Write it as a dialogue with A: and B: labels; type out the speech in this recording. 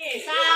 A: สา